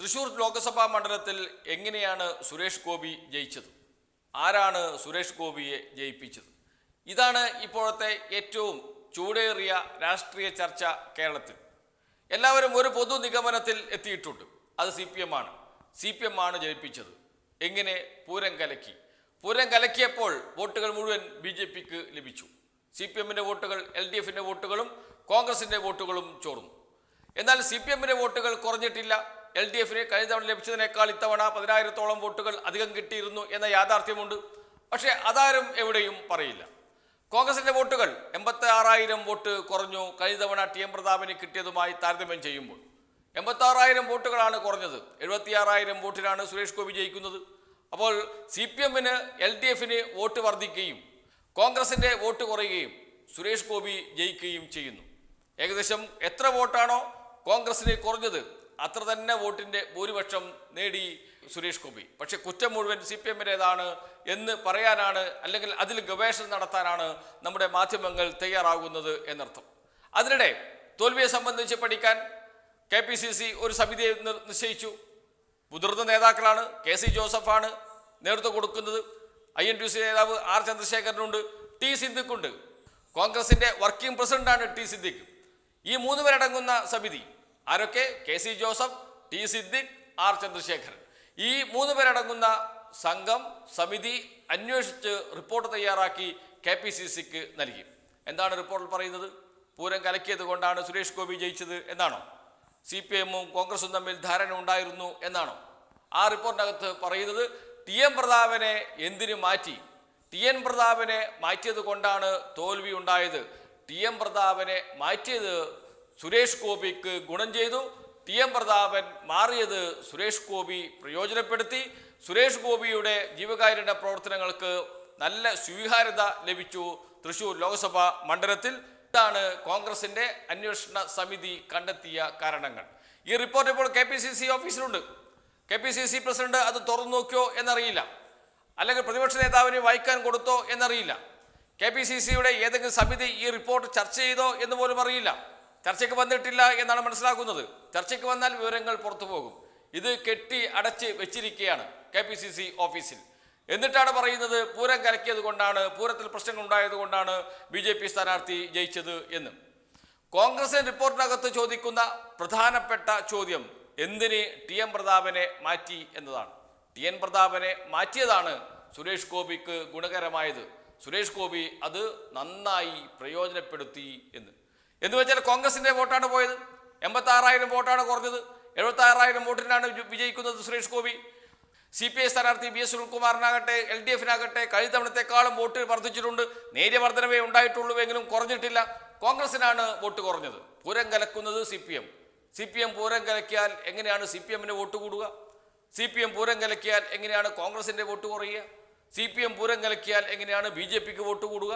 തൃശൂർ ലോക്സഭാ മണ്ഡലത്തിൽ എങ്ങനെയാണ് സുരേഷ് ഗോപി ജയിച്ചത്? ആരാണ് സുരേഷ് ഗോപിയെ ജയിപ്പിച്ചത്? ഇതാണ് ഇപ്പോഴത്തെ ഏറ്റവും ചൂടേറിയ രാഷ്ട്രീയ ചർച്ച കേരളത്തിൽ. എല്ലാവരും ഒരു പൊതു നിഗമനത്തിൽ എത്തിയിട്ടുണ്ട്. അത് സി പി എം ആണ്. സി പി എം ആണ് ജയിപ്പിച്ചത്. എങ്ങനെ പൂരം കലക്കി? പൂരം കലക്കിയപ്പോൾ വോട്ടുകൾ മുഴുവൻ ബി ജെ പിക്ക് ലഭിച്ചു. സി പി എമ്മിന്റെ വോട്ടുകൾ എൽ ഡി എഫിന്റെ വോട്ടുകളും കോൺഗ്രസിന്റെ വോട്ടുകളും ചോർന്നു. എന്നാൽ സി പി എമ്മിന്റെ വോട്ടുകൾ കുറഞ്ഞിട്ടില്ല. എൽ ഡി എഫിന് കഴിഞ്ഞ തവണ ലഭിച്ചതിനേക്കാൾ ഇത്തവണ പതിനായിരത്തോളം വോട്ടുകൾ അധികം കിട്ടിയിരുന്നു എന്ന യാഥാർത്ഥ്യമുണ്ട്. പക്ഷേ അതാരും എവിടെയും പറയില്ല. കോൺഗ്രസിന്റെ വോട്ടുകൾ എൺപത്തി ആറായിരം വോട്ട് കുറഞ്ഞു കഴിഞ്ഞ തവണ ടി എം പ്രതാപിന് കിട്ടിയതുമായി താരതമ്യം ചെയ്യുമ്പോൾ. എൺപത്തി ആറായിരം വോട്ടുകളാണ് കുറഞ്ഞത്. എഴുപത്തിയാറായിരം വോട്ടിലാണ് സുരേഷ് ഗോപി ജയിക്കുന്നത്. അപ്പോൾ സി പി എമ്മിന് എൽ ഡി എഫിന് വോട്ട് വർദ്ധിക്കുകയും കോൺഗ്രസിന്റെ വോട്ട് കുറയുകയും സുരേഷ് ഗോപി ജയിക്കുകയും ചെയ്യുന്നു. ഏകദേശം എത്ര വോട്ടാണോ കോൺഗ്രസിന് കുറഞ്ഞത് അത്ര തന്നെ വോട്ടിന്റെ ഭൂരിപക്ഷം നേടി സുരേഷ് ഗോപി. പക്ഷെ കുറ്റം മുഴുവൻ സി പി എമ്മിന്റെതാണ് എന്ന് പറയാനാണ് അല്ലെങ്കിൽ അതിൽ ഗവേഷണം നടത്താനാണ് നമ്മുടെ മാധ്യമങ്ങൾ തയ്യാറാകുന്നത് എന്നർത്ഥം. അതിനിടെ തോൽവിയെ സംബന്ധിച്ച് പഠിക്കാൻ കെ പി സി സി ഒരു സമിതിയെ നിശ്ചയിച്ചു. മുതിർന്ന നേതാക്കളാണ് കെ സി ജോസഫാണ് നേതൃത്വം കൊടുക്കുന്നത്. ഐ എൻ ടി സി നേതാവ് ആർ ചന്ദ്രശേഖരനുണ്ട് ടി സിദ്ദിഖുണ്ട്. കോൺഗ്രസിന്റെ വർക്കിംഗ് പ്രസിഡന്റാണ് ടി സിദ്ദിഖ്. ഈ മൂന്ന് പേരടങ്ങുന്ന സമിതി ആരൊക്കെ? K C Joseph T Siddique R Chandrasekharan. ഈ മൂന്ന് പേരടങ്ങുന്ന സംഘം സമിതി അന്വേഷിച്ച് റിപ്പോർട്ട് തയ്യാറാക്കി കെ പി സി സിക്ക് നൽകി. എന്താണ് റിപ്പോർട്ടിൽ പറയുന്നത്? പൂരം കലക്കിയത് കൊണ്ടാണ് സുരേഷ് ഗോപി ജയിച്ചത് എന്നാണോ? സി പി എമ്മും കോൺഗ്രസും തമ്മിൽ ധാരണ ഉണ്ടായിരുന്നു എന്നാണോ? ആ റിപ്പോർട്ടിനകത്ത് പറയുന്നത് ടി എം പ്രതാപനെ എന്തിനു മാറ്റി? ടി എൻ പ്രതാപനെ മാറ്റിയത് കൊണ്ടാണ് തോൽവി ഉണ്ടായത്. ടി എം പ്രതാപനെ മാറ്റിയത് സുരേഷ് ഗോപിക്ക് ഗുണം ചെയ്തു. ടി എം പ്രതാപൻ മാറിയത് സുരേഷ് ഗോപി പ്രയോജനപ്പെടുത്തി. സുരേഷ് ഗോപിയുടെ ജീവകാരുണ്യ പ്രവർത്തനങ്ങൾക്ക് നല്ല സ്വീകാര്യത ലഭിച്ചു തൃശൂർ ലോക്സഭാ മണ്ഡലത്തിൽ. ഇതാണ് കോൺഗ്രസിന്റെ അന്വേഷണ സമിതി കണ്ടെത്തിയ കാരണങ്ങൾ. ഈ റിപ്പോർട്ട് ഇപ്പോൾ K P C C ഓഫീസിലുണ്ട്. K P C C president അത് തുറന്നു നോക്കിയോ എന്നറിയില്ല. അല്ലെങ്കിൽ പ്രതിപക്ഷ നേതാവിന് വായിക്കാൻ കൊടുത്തോ എന്നറിയില്ല. കെ പി സി സിയുടെ ഏതെങ്കിലും സമിതി ഈ റിപ്പോർട്ട് ചർച്ച ചെയ്തോ എന്ന് പോലും അറിയില്ല. ചർച്ചയ്ക്ക് വന്നിട്ടില്ല എന്നാണ് മനസ്സിലാക്കുന്നത്. ചർച്ചയ്ക്ക് വന്നാൽ വിവരങ്ങൾ പുറത്തു പോകും. ഇത് കെട്ടി അടച്ച് വെച്ചിരിക്കുകയാണ് കെ പി സി സി ഓഫീസിൽ. എന്നിട്ടാണ് പറയുന്നത് പൂരം കലക്കിയത് കൊണ്ടാണ് പൂരത്തിൽ പ്രശ്നങ്ങൾ ഉണ്ടായത് കൊണ്ടാണ് ബി ജെ പി സ്ഥാനാർത്ഥി ജയിച്ചത് എന്ന്. കോൺഗ്രസ് റിപ്പോർട്ടിനകത്ത് ചോദിക്കുന്ന പ്രധാനപ്പെട്ട ചോദ്യം എന്തിന് ടി എം പ്രതാപനെ മാറ്റി എന്നതാണ്. ടി എൻ പ്രതാപനെ മാറ്റിയതാണ് സുരേഷ് ഗോപിക്ക് ഗുണകരമായത്. സുരേഷ് ഗോപി അത് നന്നായി പ്രയോജനപ്പെടുത്തി എന്ന്. എന്ന് വെച്ചാൽ കോൺഗ്രസിന്റെ വോട്ടാണ് പോയത്. എൺപത്തി ആറായിരം വോട്ടാണ് കുറഞ്ഞത്. എഴുപത്തി ആറായിരം വോട്ടിനാണ് വിജയിക്കുന്നത് Suresh Gopi. C P I സ്ഥാനാർത്ഥി ബി എസ് സുനിൽകുമാറിനാകട്ടെ എൽ ഡി എഫിനാകട്ടെ കഴിഞ്ഞ തവണത്തെക്കാളും വോട്ട് വർദ്ധിച്ചിട്ടുണ്ട്. നേരിയ വർധനവേ ഉണ്ടായിട്ടുള്ളൂ എങ്കിലും കുറഞ്ഞിട്ടില്ല. കോൺഗ്രസിനാണ് വോട്ട് കുറഞ്ഞത്. Pooram കലക്കുന്നത് C P M. C P M Pooram കലക്കിയാൽ എങ്ങനെയാണ് സി പി എമ്മിന് വോട്ട് കൂടുക? സി പി എം പൂരം കലക്കിയാൽ എങ്ങനെയാണ് കോൺഗ്രസിന്റെ വോട്ട് കുറയുക? സി പി എം പൂരം കലക്കിയാൽ എങ്ങനെയാണ് ബി ജെ പിക്ക് വോട്ട് കൂടുക?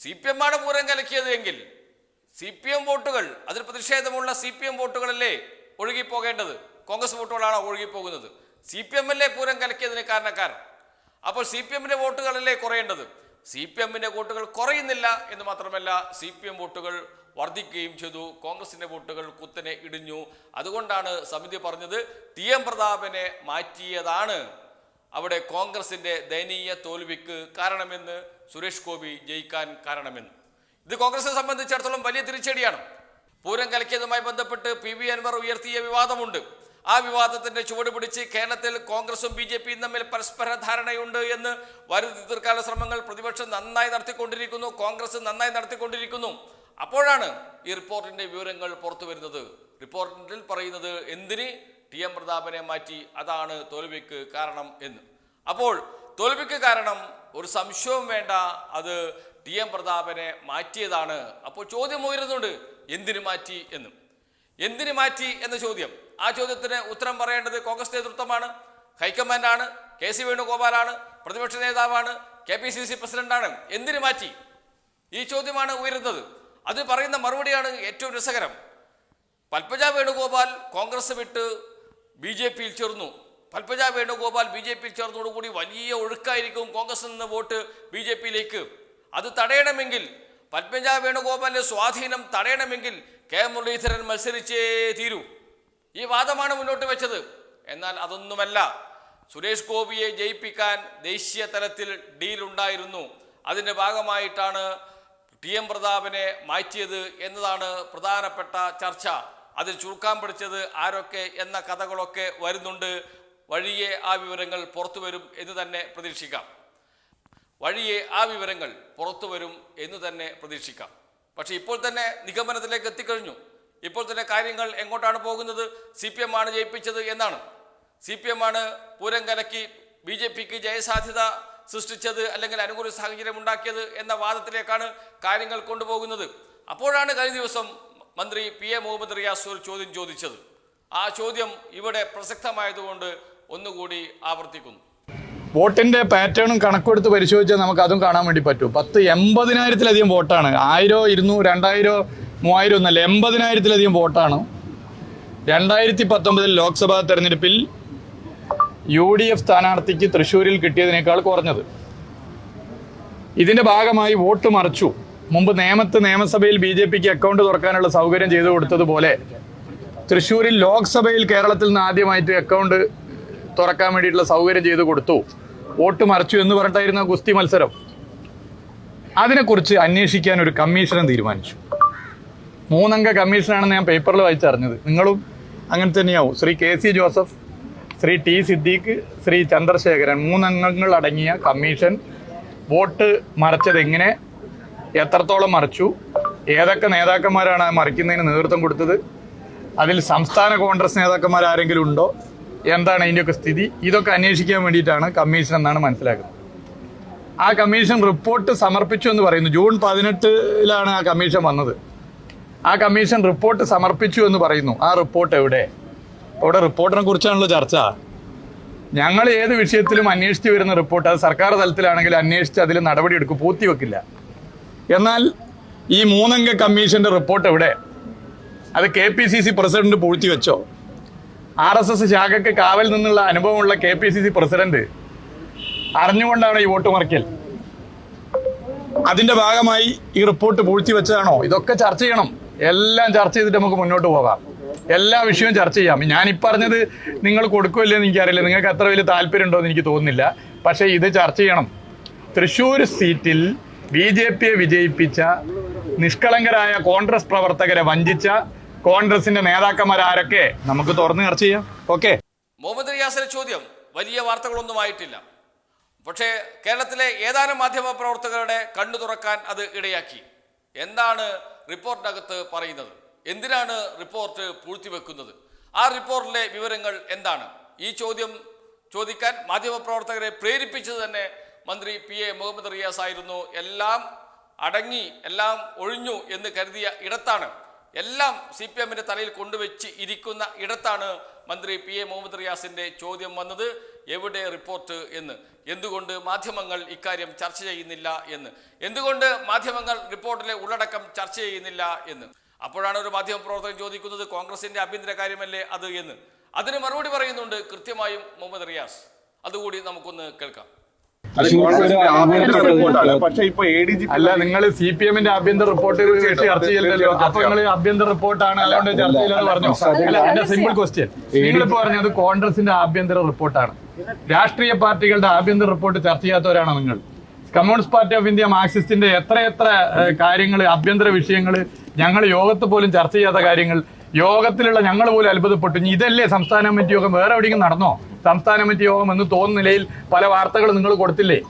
സി പി എം ആണ് പൂരം കലക്കിയത് എങ്കിൽ സി പി എം വോട്ടുകൾ അതിൽ പ്രതിഷേധമുള്ള സി പി എം വോട്ടുകളല്ലേ ഒഴുകിപ്പോകേണ്ടത്? കോൺഗ്രസ് വോട്ടുകളാണ് ഒഴുകിപ്പോകുന്നത്? സി പി എം അല്ലേ പൂരം കലക്കിയതിന് കാരണക്കാരൻ. അപ്പോൾ സി പി എമ്മിന്റെ വോട്ടുകളല്ലേ കുറയേണ്ടത്? സി പി എമ്മിന്റെ വോട്ടുകൾ കുറയുന്നില്ല എന്ന് മാത്രമല്ല സി പി എം വോട്ടുകൾ വർദ്ധിക്കുകയും ചെയ്തു. കോൺഗ്രസിന്റെ വോട്ടുകൾ കുത്തനെ ഇടിഞ്ഞു. അതുകൊണ്ടാണ് സമിതി പറഞ്ഞത് ടി എം പ്രതാപനെ മാറ്റിയതാണ്. അവിടെ കോൺഗ്രസിന്റെ ദയനീയ തോൽവിക്ക് കാരണമെന്ന് സുരേഷ് ഗോപി ജയിക്കാൻ കാരണമെന്ന്. ഇത് കോൺഗ്രസിനെ സംബന്ധിച്ചിടത്തോളം വലിയ തിരിച്ചടിയാണ്. പൂരം കലക്കിയതുമായി ബന്ധപ്പെട്ട് പി വി അൻവർ ഉയർത്തിയ വിവാദമുണ്ട്. ആ വിവാദത്തിന്റെ ചുവട് പിടിച്ച് കേരളത്തിൽ കോൺഗ്രസും ബി ജെ പിയും തമ്മിൽ പരസ്പര ധാരണയുണ്ട് എന്ന് വരുത്തി തീർക്കാല ശ്രമങ്ങൾ പ്രതിപക്ഷം നന്നായി നടത്തിക്കൊണ്ടിരിക്കുന്നു കോൺഗ്രസ് നന്നായി നടത്തിക്കൊണ്ടിരിക്കുന്നു. അപ്പോഴാണ് ഈ റിപ്പോർട്ടിന്റെ വിവരങ്ങൾ പുറത്തു വരുന്നത്. റിപ്പോർട്ടിൽ പറയുന്നത് എന്തിന്? ടി എം പ്രതാപനെ മാറ്റി അതാണ് തോൽവിക്ക് കാരണം എന്ന്. അപ്പോൾ തോൽവിക്ക് കാരണം ഒരു സംശയവും വേണ്ട അത് ടി എം പ്രതാപനെ മാറ്റിയതാണ്. അപ്പോൾ ചോദ്യം ഉയരുന്നുണ്ട് എന്തിനു മാറ്റി എന്നും. എന്തിനു മാറ്റി എന്ന ചോദ്യം. ആ ചോദ്യത്തിന് ഉത്തരം പറയേണ്ടത് കോൺഗ്രസ് നേതൃത്വമാണ്. ഹൈക്കമാൻഡാണ് കെ സി വേണുഗോപാലാണ് പ്രതിപക്ഷ നേതാവാണ് കെ പി സി സി പ്രസിഡന്റാണ്. എന്തിനു മാറ്റി? ഈ ചോദ്യമാണ് ഉയരുന്നത്. അത് പറയുന്ന മറുപടിയാണ് ഏറ്റവും രസകരം. പൽപ്പജ വേണുഗോപാൽ കോൺഗ്രസ് വിട്ട് ബി ജെ പിയിൽ ചേർന്നു. പൽപ്പജ വേണുഗോപാൽ ബി ജെ പിയിൽ ചേർന്നതോടുകൂടി വലിയ ഒഴുക്കായിരിക്കും കോൺഗ്രസിൽ നിന്ന് വോട്ട് ബി ജെ പിയിലേക്ക്. അത് തടയണമെങ്കിൽ പത്മജ വേണുഗോപാലിന്റെ സ്വാധീനം തടയണമെങ്കിൽ കെ മുരളീധരൻ മത്സരിച്ചേ തീരൂ. ഈ വാദമാണ് മുന്നോട്ട് വെച്ചത്. എന്നാൽ അതൊന്നുമല്ല. സുരേഷ് ഗോപിയെ ജയിപ്പിക്കാൻ ദേശീയ തലത്തിൽ ഡീലുണ്ടായിരുന്നു അതിന്റെ ഭാഗമായിട്ടാണ് ടി എം പ്രതാപനെ മാറ്റിയത് എന്നതാണ് പ്രധാനപ്പെട്ട ചർച്ച. അതിൽ ചുരുക്കാൻ പിടിച്ചത് ആരൊക്കെ എന്ന കഥകളൊക്കെ വരുന്നുണ്ട്. വഴിയെ ആ വിവരങ്ങൾ പുറത്തു വരും എന്ന് തന്നെ പ്രതീക്ഷിക്കാം. വഴിയെ ആ വിവരങ്ങൾ പുറത്തു വരും എന്ന് തന്നെ പ്രതീക്ഷിക്കാം. പക്ഷേ ഇപ്പോൾ തന്നെ നിഗമനത്തിലേക്ക് എത്തിക്കഴിഞ്ഞു. ഇപ്പോൾ തന്നെ കാര്യങ്ങൾ എങ്ങോട്ടാണ് പോകുന്നത്? സി പി എം ആണ് ജയിപ്പിച്ചത് എന്നാണ്. സി പി എം ആണ് പൂരം കലക്കി ബി ജെ പിക്ക് ജയസാധ്യത സൃഷ്ടിച്ചത് അല്ലെങ്കിൽ അനുകൂല സാഹചര്യം ഉണ്ടാക്കിയത് എന്ന വാദത്തിലേക്കാണ് കാര്യങ്ങൾ കൊണ്ടുപോകുന്നത്. അപ്പോഴാണ് കഴിഞ്ഞ ദിവസം മന്ത്രി പി എ മുഹമ്മദ് റിയാസ് ഒരു ചോദ്യം ചോദിച്ചത്. ആ ചോദ്യം ഇവിടെ പ്രസക്തമായതുകൊണ്ട് ഒന്നുകൂടി ആവർത്തിക്കുന്നു. വോട്ടിന്റെ പാറ്റേണും കണക്കെടുത്ത് പരിശോധിച്ചാൽ നമുക്ക് അതും കാണാൻ വേണ്ടി പറ്റും. പത്ത് എൺപതിനായിരത്തിലധികം വോട്ടാണ്. ആയിരോ ഇരുന്നൂറ് രണ്ടായിരോ മൂവായിരം ഒന്നല്ല എൺപതിനായിരത്തിലധികം വോട്ടാണ്. രണ്ടായിരത്തി പത്തൊമ്പതിൽ ലോക്സഭാ തെരഞ്ഞെടുപ്പിൽ യു ഡി എഫ് സ്ഥാനാർത്ഥിക്ക് തൃശ്ശൂരിൽ കിട്ടിയതിനേക്കാൾ കുറഞ്ഞത്. ഇതിന്റെ ഭാഗമായി വോട്ട് മറിച്ചു. മുമ്പ് നേമത്ത് നിയമസഭയിൽ ബി ജെ പിക്ക് അക്കൗണ്ട് തുറക്കാനുള്ള സൗകര്യം ചെയ്തു കൊടുത്തതുപോലെ തൃശ്ശൂരിൽ ലോക്സഭയിൽ കേരളത്തിൽ നിന്ന് ആദ്യമായിട്ട് അക്കൗണ്ട് തുറക്കാൻ വേണ്ടിയിട്ടുള്ള സൗകര്യം ചെയ്തു കൊടുത്തു. വോട്ട് മറിച്ചു എന്ന് പറഞ്ഞിട്ടായിരുന്നു ഗുസ്തി മത്സരം. അതിനെക്കുറിച്ച് അന്വേഷിക്കാൻ ഒരു കമ്മീഷനെ തീരുമാനിച്ചു. മൂന്നംഗ കമ്മീഷനാണെന്ന് ഞാൻ പേപ്പറിൽ വായിച്ചറിഞ്ഞത് നിങ്ങളും അങ്ങനെ തന്നെയാവും. Shri K C Joseph Shri T Siddique Shri Chandrasekharan മൂന്നംഗങ്ങൾ അടങ്ങിയ കമ്മീഷൻ വോട്ട് മറച്ചത് എങ്ങനെ? എത്രത്തോളം മറിച്ചു? ഏതൊക്കെ നേതാക്കന്മാരാണ് മറിക്കുന്നതിന് നേതൃത്വം കൊടുത്തത്? അതിൽ സംസ്ഥാന കോൺഗ്രസ് നേതാക്കന്മാർ ആരെങ്കിലും ഉണ്ടോ? എന്താണ് അതിന്റെയൊക്കെ സ്ഥിതി? ഇതൊക്കെ അന്വേഷിക്കാൻ വേണ്ടിയിട്ടാണ് കമ്മീഷൻ എന്നാണ് മനസ്സിലാക്കുന്നത്. ആ കമ്മീഷൻ റിപ്പോർട്ട് സമർപ്പിച്ചു എന്ന് പറയുന്നു. ജൂൺ പതിനെട്ടിലാണ് ആ കമ്മീഷൻ വന്നത്. ആ കമ്മീഷൻ റിപ്പോർട്ട് സമർപ്പിച്ചു എന്ന് പറയുന്നു. ആ റിപ്പോർട്ട് എവിടെ? അവിടെ റിപ്പോർട്ടിനെ കുറിച്ചാണല്ലോ ചർച്ച. ഞങ്ങൾ ഏത് വിഷയത്തിലും അന്വേഷിച്ച് വരുന്ന റിപ്പോർട്ട് അത് സർക്കാർ തലത്തിലാണെങ്കിൽ അന്വേഷിച്ച് അതിൽ നടപടിയെടുക്കും പൂർത്തിവെക്കില്ല. എന്നാൽ ഈ മൂന്നംഗ കമ്മീഷന്റെ റിപ്പോർട്ട് എവിടെ? അത് K P C C president പൂഴ്ത്തിവെച്ചോ? R S S ശാഖയ്ക്ക് കാവൽ നിന്നുള്ള അനുഭവമുള്ള K P C C president അറിഞ്ഞുകൊണ്ടാണ് ഈ വോട്ട് മറിക്കൽ. അതിന്റെ ഭാഗമായി ഈ റിപ്പോർട്ട് പൂഴ്ത്തി വെച്ചതാണോ? ഇതൊക്കെ ചർച്ച ചെയ്യണം. എല്ലാം ചർച്ച ചെയ്തിട്ട് നമുക്ക് മുന്നോട്ട് പോകാം. എല്ലാ വിഷയവും ചർച്ച ചെയ്യാം. ഞാൻ ഈ പറഞ്ഞത് നിങ്ങൾ കൊടുക്കുമല്ലോ എന്ന് എനിക്കറിയില്ല. നിങ്ങൾക്ക് അത്ര വലിയ താല്പര്യം ഉണ്ടോ എന്ന് എനിക്ക് തോന്നുന്നില്ല. പക്ഷേ ഇത് ചർച്ച ചെയ്യണം. തൃശ്ശൂർ സീറ്റിൽ ബി ജെ പിയെ വിജയിപ്പിച്ച നിഷ്കളങ്കരായ കോൺഗ്രസ് പ്രവർത്തകരെ വഞ്ചിച്ച കോൺഗ്രസിന്റെ നേതാക്കന്മാരാരൊക്കെ നമുക്ക് തുറന്ന് ചർച്ച ചെയ്യാം. ഓക്കെ. മുഹമ്മദ് റിയാസിന്റെ ചോദ്യം വലിയ വാർത്തകളൊന്നും ആയിട്ടില്ല. പക്ഷേ കേരളത്തിലെ ഏതാനും മാധ്യമ പ്രവർത്തകരുടെ കണ്ണു തുറക്കാൻ അത് ഇടയാക്കി. എന്താണ് റിപ്പോർട്ടിനകത്ത് പറയുന്നത്? എന്തിനാണ് റിപ്പോർട്ട് പൂഴ്ത്തിവെക്കുന്നത്? ആ റിപ്പോർട്ടിലെ വിവരങ്ങൾ എന്താണ്? ഈ ചോദ്യം ചോദിക്കാൻ മാധ്യമപ്രവർത്തകരെ പ്രേരിപ്പിച്ചത് തന്നെ മന്ത്രി പി എ മുഹമ്മദ് റിയാസ് ആയിരുന്നു എല്ലാം അടങ്ങി എല്ലാം ഒഴിഞ്ഞു എന്ന് കരുതിയ ഇടത്താണ് എല്ലാം സി പി എമ്മിന്റെ തലയിൽ കൊണ്ടുവച്ച് ഇരിക്കുന്ന ഇടത്താണ് മന്ത്രി പി എ മുഹമ്മദ് റിയാസിന്റെ ചോദ്യം വന്നത്. എവിടെ റിപ്പോർട്ട് എന്ന്? എന്തുകൊണ്ട് മാധ്യമങ്ങൾ ഇക്കാര്യം ചർച്ച ചെയ്യുന്നില്ല എന്ന്? എന്തുകൊണ്ട് മാധ്യമങ്ങൾ റിപ്പോർട്ടിലെ ഉള്ളടക്കം ചർച്ച ചെയ്യുന്നില്ല എന്ന്? അപ്പോഴാണ് ഒരു മാധ്യമപ്രവർത്തകൻ ചോദിക്കുന്നത് കോൺഗ്രസിന്റെ ആഭ്യന്തര കാര്യമല്ലേ അത് എന്ന്? അതിന് മറുപടി പറയുന്നുണ്ട് കൃത്യമായും മുഹമ്മദ് റിയാസ്. അതുകൂടി നമുക്കൊന്ന് കേൾക്കാം. പക്ഷെ ഇപ്പൊ എ ഡി ജി അല്ല നിങ്ങൾ സി പി എമ്മിന്റെ ആഭ്യന്തര റിപ്പോർട്ട് ചർച്ച ചെയ്യലല്ലോ അപ്പൊ നിങ്ങൾ ആഭ്യന്തര റിപ്പോർട്ടാണ് അല്ലാണ്ട് ചർച്ച ചെയ്യില്ലെന്ന് പറഞ്ഞു? അല്ല എന്റെ സിമ്പിൾ ക്വസ്റ്റ്യൻ നിങ്ങളിപ്പോ പറഞ്ഞത് കോൺഗ്രസിന്റെ ആഭ്യന്തര റിപ്പോർട്ടാണ്. രാഷ്ട്രീയ പാർട്ടികളുടെ ആഭ്യന്തര റിപ്പോർട്ട് ചർച്ച ചെയ്യാത്തവരാണോ നിങ്ങൾ? കമ്മ്യൂണിസ്റ്റ് പാർട്ടി ഓഫ് ഇന്ത്യ മാർക്സിസ്റ്റിന്റെ എത്ര എത്ര കാര്യങ്ങൾ ആഭ്യന്തര വിഷയങ്ങൾ ഞങ്ങൾ യോഗത്ത് പോലും ചർച്ച ചെയ്യാത്ത കാര്യങ്ങൾ യോഗത്തിലുള്ള ഞങ്ങൾ പോലും അത്ഭുതപ്പെട്ടു. ഇതല്ലേ സംസ്ഥാന കമ്മിറ്റി യോഗം വേറെ എവിടെയെങ്കിലും നടന്നോ? സംസ്ഥാന കമ്മിറ്റി യോഗം എന്ന് തോന്നുന്ന നിലയിൽ പല വാർത്തകളും നിങ്ങൾ കൊടുത്തില്ലേ?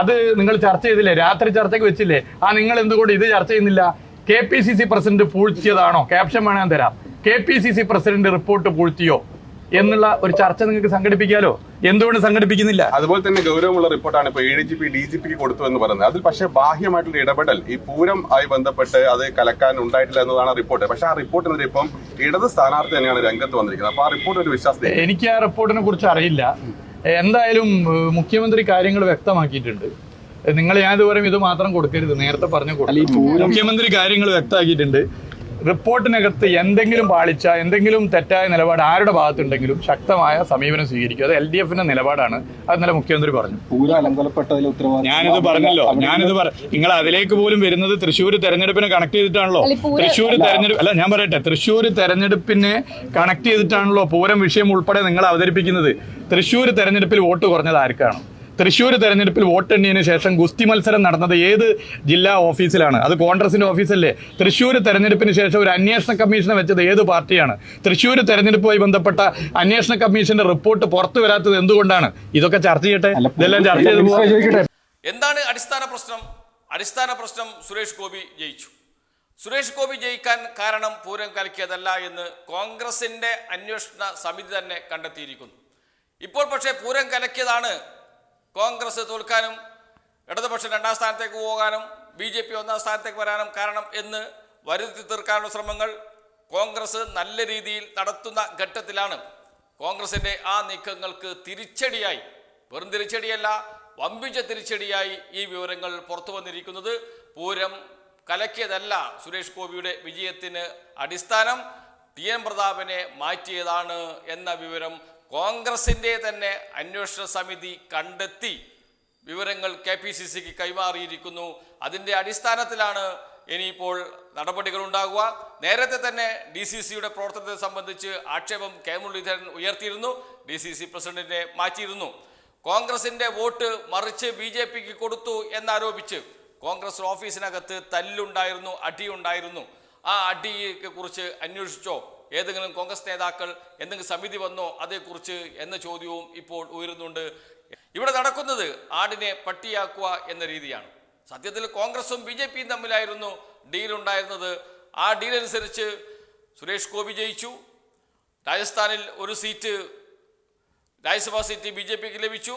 അത് നിങ്ങൾ ചർച്ച ചെയ്തില്ലേ? രാത്രി ചർച്ചയ്ക്ക് വെച്ചില്ലേ? ആ നിങ്ങൾ എന്തുകൊണ്ട് ഇത് ചർച്ച ചെയ്യുന്നില്ല? K P C C president പൂഴ്ത്തിയതാണോ? Caption വേണം തരാം. K P C C president report പൂഴ്ത്തിയോ? എന്നുള്ള ഒരു ചർച്ച നിങ്ങൾക്ക് സംഘടിപ്പിക്കാലോ? എന്തുകൊണ്ട് സംഘടിപ്പിക്കുന്നില്ല? അതുപോലെ തന്നെ ഗൗരവമുള്ള റിപ്പോർട്ടാണ് ഇപ്പൊ A D G P D G പിക്ക് കൊടുത്തു എന്ന് പറയുന്നത്. അതിൽ പക്ഷേ ബാഹ്യമായിട്ടുള്ള ഇടപെടൽ ഈ പൂരം ആയി ബന്ധപ്പെട്ട് അത് കലക്കാൻ ഉണ്ടായിട്ടില്ല എന്നതാണ് റിപ്പോർട്ട്. പക്ഷേ ആ റിപ്പോർട്ടിനെതിരെ ഇപ്പം ഇടത് സ്ഥാനാർത്ഥി തന്നെയാണ് രംഗത്ത് വന്നിരിക്കുന്നത്. അപ്പൊ ആ റിപ്പോർട്ട് ഒരു വിശ്വാസത്തെ എനിക്ക് ആ റിപ്പോർട്ടിനെ കുറിച്ച് അറിയില്ല. എന്തായാലും മുഖ്യമന്ത്രി കാര്യങ്ങൾ വ്യക്തമാക്കിയിട്ടുണ്ട്. നിങ്ങൾ ഞാൻ ഇത് പറയും ഇത് മാത്രം കൊടുക്കരുത്. നേരത്തെ പറഞ്ഞു കൊടുക്കും മുഖ്യമന്ത്രി കാര്യങ്ങൾ വ്യക്തമാക്കിയിട്ടുണ്ട്. റിപ്പോർട്ടിനകത്ത് എന്തെങ്കിലും പാളിച്ച എന്തെങ്കിലും തെറ്റായ നിലപാട് ആരുടെ ഭാഗത്തുണ്ടെങ്കിലും ശക്തമായ സമീപനം സ്വീകരിക്കും. അത് എൽ ഡി എഫിന്റെ നിലപാടാണ്. അത് ഇന്നലെ മുഖ്യമന്ത്രി പറഞ്ഞു. ഞാനിത് പറഞ്ഞല്ലോ. ഞാനിത് പറ നിങ്ങൾ അതിലേക്ക് പോലും വരുന്നത് തൃശ്ശൂർ തെരഞ്ഞെടുപ്പിനെ കണക്ട് ചെയ്തിട്ടാണല്ലോ. തൃശ്ശൂർ തെരഞ്ഞെടുപ്പ് അല്ല ഞാൻ പറയട്ടെ. തൃശ്ശൂർ തെരഞ്ഞെടുപ്പിനെ കണക്ട് ചെയ്തിട്ടാണല്ലോ പൂരം വിഷയം ഉൾപ്പെടെ നിങ്ങൾ അവതരിപ്പിക്കുന്നത് തൃശ്ശൂർ തെരഞ്ഞെടുപ്പിൽ വോട്ട് കുറഞ്ഞത് ആർക്കാണ്? തൃശ്ശൂർ തെരഞ്ഞെടുപ്പിൽ വോട്ടെണ്ണിയതിന് ശേഷം ഗുസ്തി മത്സരം നടന്നത് ഏത് ജില്ലാ ഓഫീസിലാണ്? അത് കോൺഗ്രസിന്റെ ഓഫീസല്ലേ? തൃശ്ശൂർ തെരഞ്ഞെടുപ്പിന് ശേഷം ഒരു അന്വേഷണ കമ്മീഷനെ വെച്ചത് ഏത് പാർട്ടിയാണ്? തൃശ്ശൂർ തെരഞ്ഞെടുപ്പുമായി ബന്ധപ്പെട്ട അന്വേഷണ കമ്മീഷന്റെ റിപ്പോർട്ട് പുറത്തു വരാത്തത് എന്തുകൊണ്ടാണ്? ഇതൊക്കെ ചർച്ച ചെയ്യട്ടെ? ഇതെല്ലാം ചർച്ച ചെയ്ത് എന്താണ് അടിസ്ഥാന പ്രശ്നം? അടിസ്ഥാന പ്രശ്നം സുരേഷ് ഗോപി ജയിച്ചു. സുരേഷ് ഗോപി ജയിക്കാൻ കാരണം പൂരം കലക്കിയതല്ല എന്ന് കോൺഗ്രസിന്റെ അന്വേഷണ സമിതി തന്നെ കണ്ടെത്തിയിരിക്കുന്നു. ഇപ്പോൾ പക്ഷേ പൂരം കലക്കിയതാണ് കോൺഗ്രസ് തോൽക്കാനും ഇടതുപക്ഷം രണ്ടാം സ്ഥാനത്തേക്ക് പോകാനും ബി ജെ പി ഒന്നാം സ്ഥാനത്തേക്ക് വരാനും കാരണം എന്ന് വരുത്തി തീർക്കാനുള്ള ശ്രമങ്ങൾ കോൺഗ്രസ് നല്ല രീതിയിൽ നടത്തുന്ന ഘട്ടത്തിലാണ്. കോൺഗ്രസിന്റെ ആ നീക്കങ്ങൾക്ക് തിരിച്ചടിയായി വെറും തിരിച്ചടിയല്ല വമ്പിച്ച തിരിച്ചടിയായി ഈ വിവരങ്ങൾ പുറത്തു വന്നിരിക്കുന്നത്. പൂരം കലക്കിയതല്ല സുരേഷ് ഗോപിയുടെ വിജയത്തിന് അടിസ്ഥാനം. ടി എൻ പ്രതാപനെ മാറ്റിയതാണ് എന്ന വിവരം കോൺഗ്രസിന്റെ തന്നെ അന്വേഷണ സമിതി കണ്ടെത്തി വിവരങ്ങൾ കെ പി സി സിക്ക് കൈമാറിയിരിക്കുന്നു. അതിന്റെ അടിസ്ഥാനത്തിലാണ് ഇനിയിപ്പോൾ നടപടികൾ ഉണ്ടാകുക. നേരത്തെ തന്നെ ഡി സി സിയുടെ പ്രവർത്തനത്തെ സംബന്ധിച്ച് ആക്ഷേപം കെ മുരളീധരൻ ഉയർത്തിയിരുന്നു ഡി സി സി പ്രസിഡന്റിനെ മാറ്റിയിരുന്നു. കോൺഗ്രസിന്റെ വോട്ട് മറിച്ച് ബി ജെ പിക്ക് കൊടുത്തു എന്നാരോപിച്ച് കോൺഗ്രസ് ഓഫീസിനകത്ത് തല്ലുണ്ടായിരുന്നു അടിയുണ്ടായിരുന്നു. ആ അടിയെ കുറിച്ച് അന്വേഷിച്ചോ? ഏതെങ്കിലും കോൺഗ്രസ് നേതാക്കൾ എന്തെങ്കിലും സമിതി വന്നോ അതേക്കുറിച്ച് എന്ന ചോദ്യവും ഇപ്പോൾ ഉയരുന്നുണ്ട്. ഇവിടെ നടക്കുന്നത് ആടിനെ പട്ടിയാക്കുക എന്ന രീതിയാണ്. സത്യത്തിൽ കോൺഗ്രസും ബി ജെ പിയും തമ്മിലായിരുന്നു ഡീലുണ്ടായിരുന്നത്. ആ ഡീലനുസരിച്ച് സുരേഷ് ഗോപി ജയിച്ചു. രാജസ്ഥാനിൽ ഒരു seat Rajya Sabha seat B J പിക്ക് ലഭിച്ചു.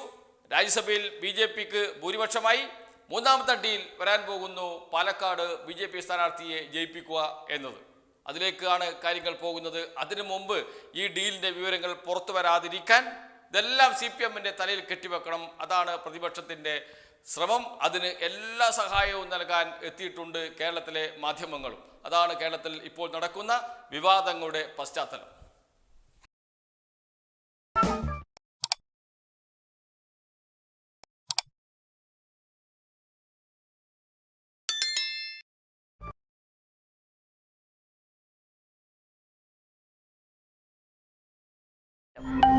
രാജ്യസഭയിൽ ബി ജെ പിക്ക് ഭൂരിപക്ഷമായി. മൂന്നാമത്തെ ഡീൽ വരാൻ പോകുന്നു പാലക്കാട് ബി ജെ പി സ്ഥാനാർത്ഥിയെ ജയിപ്പിക്കുക എന്നത്. അതിലേക്കാണ് കാര്യങ്ങൾ പോകുന്നത്. അതിനു മുമ്പ് ഈ ഡീലിന്റെ വിവരങ്ങൾ പുറത്തു വരാതിരിക്കാൻ ഇതെല്ലാം സി പി എമ്മിന്റെ തലയിൽ കെട്ടിവെക്കണം. അതാണ് പ്രതിപക്ഷത്തിന്റെ ശ്രമം. അതിന് എല്ലാ സഹായവും നൽകാൻ എത്തിയിട്ടുണ്ട് കേരളത്തിലെ മാധ്യമങ്ങളും. അതാണ് കേരളത്തിൽ ഇപ്പോൾ നടക്കുന്ന വിവാദങ്ങളുടെ പശ്ചാത്തലം. Yep.